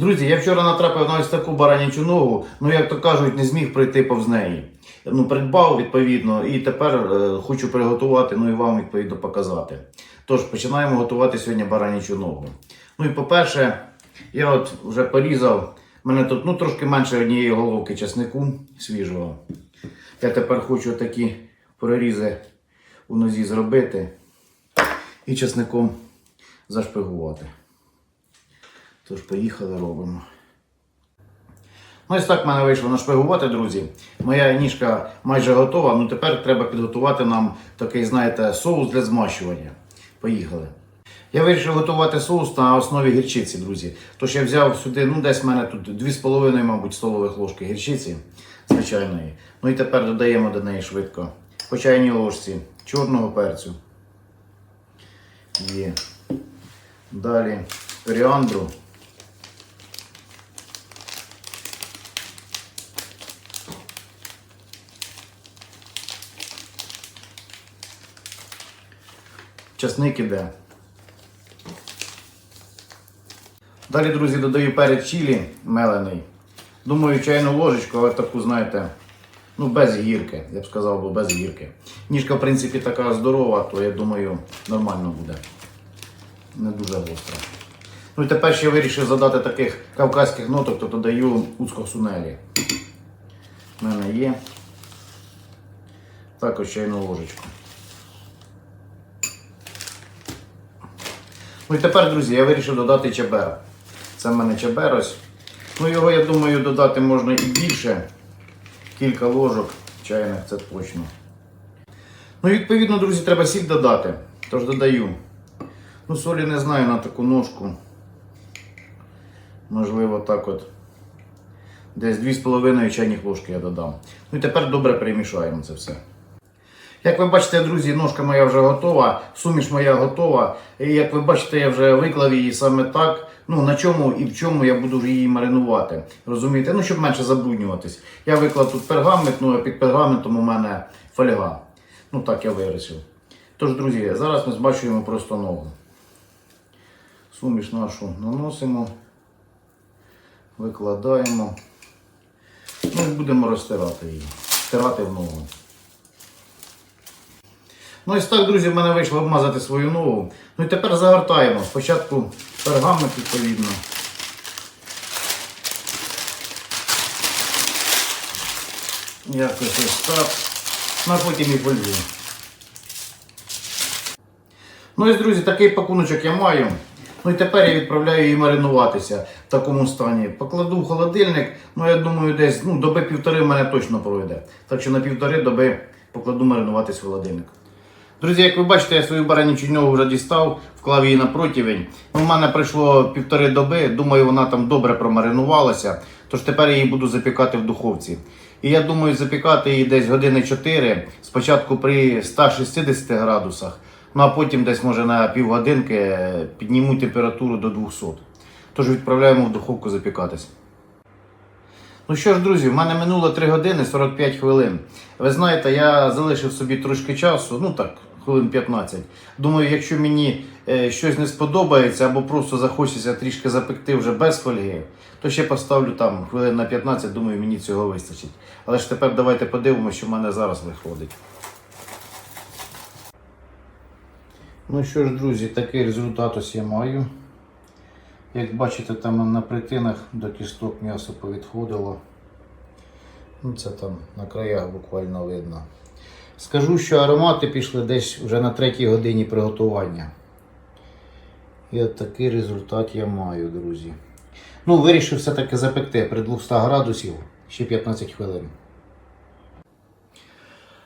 Друзі, я вчора натрапив на ось таку баранячу ногу, ну як то кажуть, не зміг пройти повз неї. Ну, придбав відповідно, і тепер е, хочу приготувати, ну і вам відповідно показати. Тож, починаємо готувати сьогодні баранячу ногу. Ну і по-перше, я от вже порізав, в мене тут ну, трошки менше однієї головки чеснику свіжого. Я тепер хочу такі прорізи у нозі зробити і чесником зашпигувати. Тож поїхали робимо. Ну, ось так в мене вийшло нашпигувати, друзі. Моя ніжка майже готова. Ну тепер треба підготувати нам такий, знаєте, соус для змащування. Поїхали. Я вирішив готувати соус на основі гірчиці, друзі. Тож я взяв сюди, ну десь в мене тут 2,5, мабуть, столових ложки гірчиці звичайної. Ну і тепер додаємо до неї швидко по чайній ложці чорного перцю. Є. Далі коріандру. Часник іде. Далі, друзі, додаю перець чилі мелений. Думаю, чайну ложечку, але таку, знаєте, ну без гірки, я б сказав, бо без гірки. Ніжка, в принципі, така здорова, то я думаю, нормально буде. Не дуже гостра. Ну і тепер ще вирішив задати таких кавказьких ноток, то додаю уцко-сунелі. У мене є. Також чайну ложечку. Ну і тепер, друзі, я вирішив додати чебер. Це в мене чебер ось. Ну його, я думаю, додати можна і більше. Кілька ложок чайних, це точно. Ну відповідно, друзі, треба сіль додати. Тож додаю. Ну, солі не знаю на таку ножку. Можливо, так от. Десь 2,5 чайних ложки я додам. Ну і тепер добре перемішаємо це все. Як ви бачите, друзі, ножка моя вже готова, суміш моя готова. І як ви бачите, я вже виклав її саме так. Ну, на чому і в чому я буду її маринувати. Розумієте? Ну, щоб менше забруднюватись. Я виклав тут пергамент, ну а під пергаментом у мене фольга. Ну так я вирішив. Тож, друзі, зараз ми збачуємо просто ногу. Суміш нашу наносимо, викладаємо. Ну і будемо розтирати її. Стирати в ногу. Ну ось так, друзі, в мене вийшло обмазати свою ногу. Ну і тепер загортаємо. Спочатку пергамент відповідно. Якось ось так. Ну а потім і фольгу. Ну ось, друзі, такий пакуночок я маю. Ну і тепер я відправляю її маринуватися в такому стані. Покладу в холодильник, ну я думаю, десь ну, доби півтори в мене точно пройде. Так що на півтори доби покладу маринуватись в холодильник. Друзі, як ви бачите, я свою баранічу ногу вже дістав, вклав її на противень. Ну, в мене пройшло півтори доби, думаю, вона там добре промаринувалася. Тож тепер її буду запікати в духовці. І я думаю, запікати її десь години 4, спочатку при 160 градусах, ну а потім десь може на півгодинки підніму температуру до 200. Тож відправляємо в духовку запікатись. Ну що ж, друзі, в мене минуло 3 години 45 хвилин. Ви знаєте, я залишив собі трошки часу, ну так, хвилин 15. Думаю, якщо мені е, щось не сподобається або просто захочеться трішки запекти вже без фольги, то ще поставлю там хвилин на 15, думаю, мені цього вистачить. Але ж тепер давайте подивимося, що в мене зараз виходить. Ну що ж, друзі, такий результат ось я маю. Як бачите, там на притинах до кісток м'ясо повідходило. Ну, це там на краях буквально видно. Скажу, що аромати пішли десь вже на третій годині приготування. І от такий результат я маю, друзі. Ну, вирішив все-таки запекти при 200 градусів ще 15 хвилин.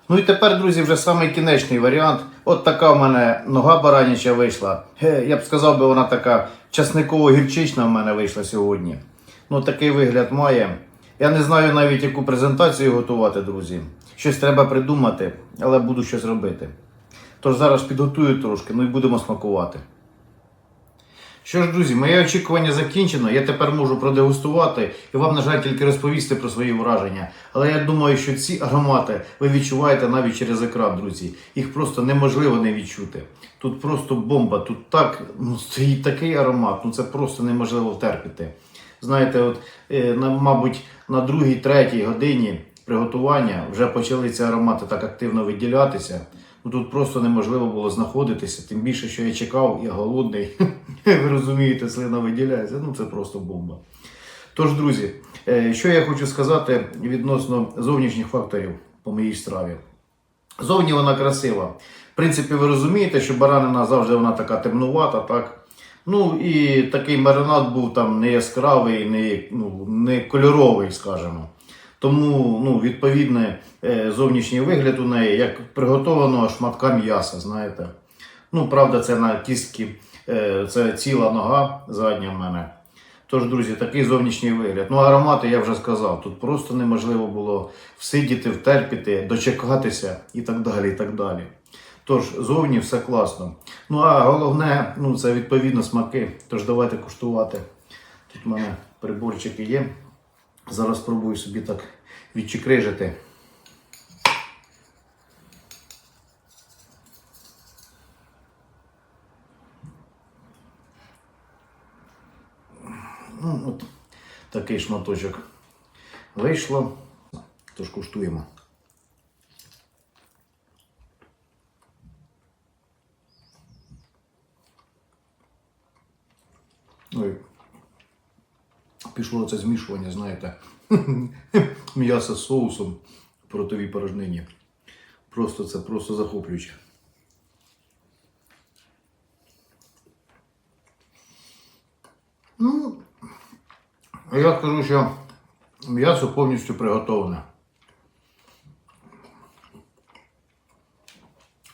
Ну і тепер, друзі, вже самий кінечний варіант. От така в мене нога бараняча вийшла. Ге, Я б сказав, би вона така часниково-гірчична в мене вийшла сьогодні. Ну, такий вигляд має. Я не знаю навіть, яку презентацію готувати, друзі. Щось треба придумати, але буду щось робити. Тож зараз підготую трошки, ну і будемо смакувати. Що ж, друзі, моє очікування закінчено. Я тепер можу продегустувати і вам, на жаль, тільки розповісти про свої враження. Але я думаю, що ці аромати ви відчуваєте навіть через екран, друзі. Їх просто неможливо не відчути. Тут просто бомба, тут так ну, стоїть такий аромат, ну це просто неможливо втерпіти. Знаєте, от, е, мабуть, на другій, третій годині приготування вже почали ці аромати так активно виділятися. Ну тут просто неможливо було знаходитися. Тим більше, що я чекав, я голодний. Ви розумієте, слина виділяється. Ну це просто бомба. Тож, друзі, е, що я хочу сказати відносно зовнішніх факторів по моїй страві. Зовні вона красива. В принципі, ви розумієте, що баранина завжди вона така темнувата, так? Ну і такий маринад був там не яскравий, не, ну, не кольоровий, скажімо. Тому, ну, відповідний е, зовнішній вигляд у неї, як приготованого шматка м'яса, знаєте. Ну, правда, це на кістки, е, це ціла нога задня в мене. Тож, друзі, такий зовнішній вигляд. Ну, аромати я вже сказав. Тут просто неможливо було всидіти, втерпіти, дочекатися і так далі. і так далі. Тож, зовні все класно. Ну, а головне, ну, це відповідно смаки. Тож давайте куштувати. Тут в мене приборчики є. Зараз спробую собі так відчикрижити. Ну, от такий шматочок вийшло. Тож куштуємо. Пішло це змішування, знаєте, м'ясо з соусом в ротовій порожнині. Просто це просто захоплююче. Ну, я скажу, що м'ясо повністю приготоване.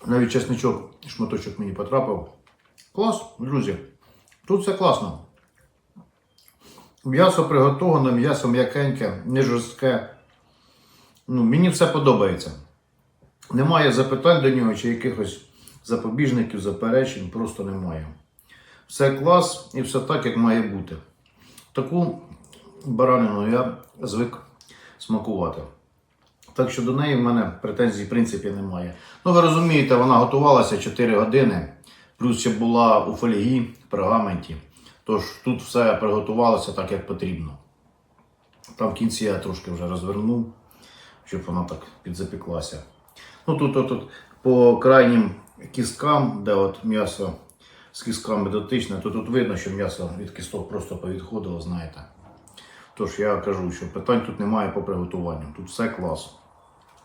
Навіть чесничок, шматочок мені потрапив. Клас, друзі. Тут все класно. М'ясо приготоване, м'ясо м'якеньке, не жорстке. Ну, мені все подобається. Немає запитань до нього чи якихось запобіжників, заперечень, просто немає. Все клас і все так, як має бути. Таку баранину я звик смакувати. Так що до неї в мене претензій, в принципі, немає. Ну, ви розумієте, вона готувалася 4 години, плюс ще була у фольгі, в пергаменті. Тож тут все приготувалося так, як потрібно. Там в кінці я трошки вже розвернув, щоб вона так підзапеклася. Ну тут, тут, тут по крайнім кісткам, де от м'ясо з кістками дотичне, то тут видно, що м'ясо від кісток просто повідходило, знаєте. Тож я кажу, що питань тут немає по приготуванню. Тут все клас.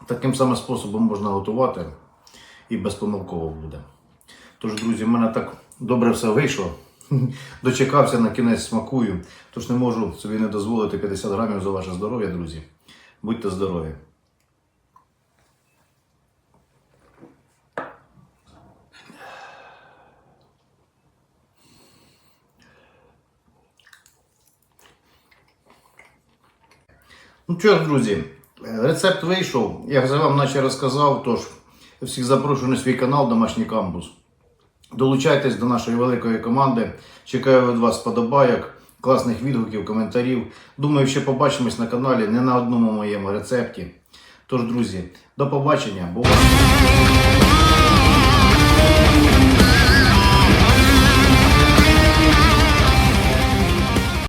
Таким самим способом можна готувати і безпомилково буде. Тож, друзі, в мене так добре все вийшло. Дочекався на кінець смакую, тож не можу собі не дозволити 50 грамів за ваше здоров'я, друзі. Будьте здорові! Ну що ж, друзі, е, рецепт вийшов. Я вже вам наче розказав, тож всіх запрошую на свій канал Домашній камбус. Долучайтесь до нашої великої команди. Чекаю від вас сподобайок, класних відгуків, коментарів. Думаю, ще побачимось на каналі не на одному моєму рецепті. Тож, друзі, до побачення. Бувайте!